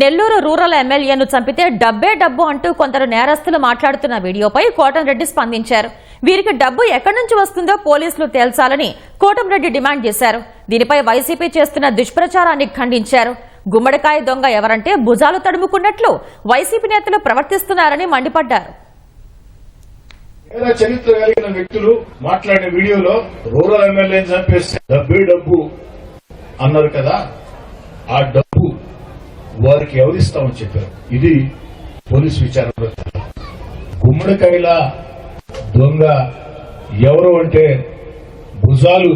Nellore rural ఎమ్మెల్యేను చంపితే డబ్బే డబ్బు అంటూ కొందరు నేరస్తులు మాట్లాడుతున్న వీడియోపై కోటంరెడ్డి స్పందించారు. వీరికి డబ్బు ఎక్కడి నుంచి వస్తుందో పోలీసులు తేల్చాలని కోటంరెడ్డి డిమాండ్ చేశారు. దీనిపై వైసీపీ చేస్తున్న దుష్ప్రచారాన్ని ఖండించారు. గుమ్మడికాయ దొంగ ఎవరంటే భుజాలు తడుముకున్నట్లు వైసీపీ నేతలు ప్రవర్తిస్తున్నారని మండిపడ్డారు. చరిత్ర కలిగిన వ్యక్తులు మాట్లాడే వీడియోలో రూరల్ ఎమ్మెల్యేని చంపేస్తే డబ్బే డబ్బు అన్నారు కదా. ఆ డబ్బు వారికి ఎవరిస్తామని చెప్పారు. ఇది పోలీస్ విచారణలో గుమ్మడికాయల దొంగ ఎవరు అంటే భుజాలు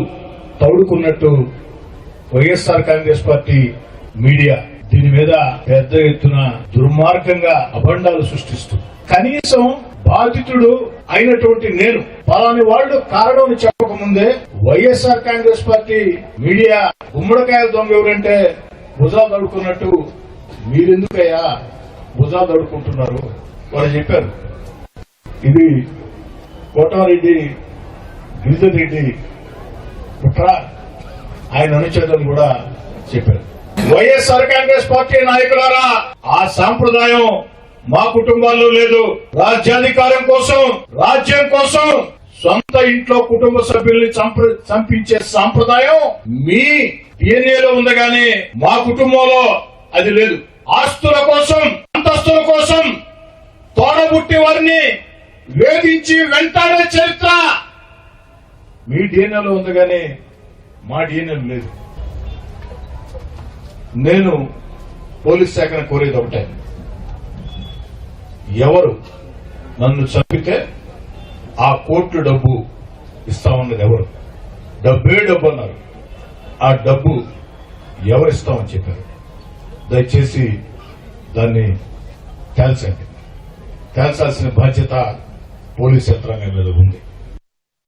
తౌడుకున్నట్టు వైఎస్ఆర్ కాంగ్రెస్ పార్టీ మీడియా దీని మీద పెద్ద ఎత్తున దుర్మార్గంగా అభండాలు సృష్టిస్తుంది. కనీసం బాధితుడు అయినటువంటి నేను పలాని వాళ్ళు కారణం చెప్పకముందే వైఎస్ఆర్ కాంగ్రెస్ పార్టీ మీడియా గుమ్మడికాయల దొంగ ఎవరంటే భుజాలు తడుకున్నట్టు మీరెందుకయ్యా భుజాలు తడుకుంటున్నారు వాళ్ళు చెప్పారు. ఇది కోటారెడ్డి గిరిజన్ రెడ్డి కుట్ర. ఆయన అనుచేతలు కూడా చెప్పారు. వైఎస్ఆర్ కాంగ్రెస్ పార్టీ నాయకులారా ఆ సాంప్రదాయం మా కుటుంబాల్లో లేదు. రాజ్యాధికారం కోసం రాజ్యం కోసం సొంత ఇంట్లో కుటుంబ సభ్యుల్ని చంప- చంపించే సాంప్రదాయం మీ డిఎన్ఏలో ఉంది కానీ మా కుటుంబంలో అది లేదు. ఆస్తుల కోసం అంతస్తుల కోసం తోడబుట్టి వారిని వేధించి వెంటాడే చరిత్ర మీ డిఎన్ఏలో ఉంది కానీ మా డిఎన్ఏ లేదు. నేను పోలీస్ శాఖను కోరేది ఒకటే. ఎవరు నన్ను చంపితే ఆ కోట్లు డబ్బు ఇస్తా ఉన్నది ఎవరు? డబ్బే డబ్బు అన్నారు. ఆ డబ్బు ఎవరిస్తామని చెప్పారు? దయచేసి దాన్ని తేల్చండి తేల్చాల్సిన బాధ్యత పోలీస్ యంత్రాంగం మీద ఉంది.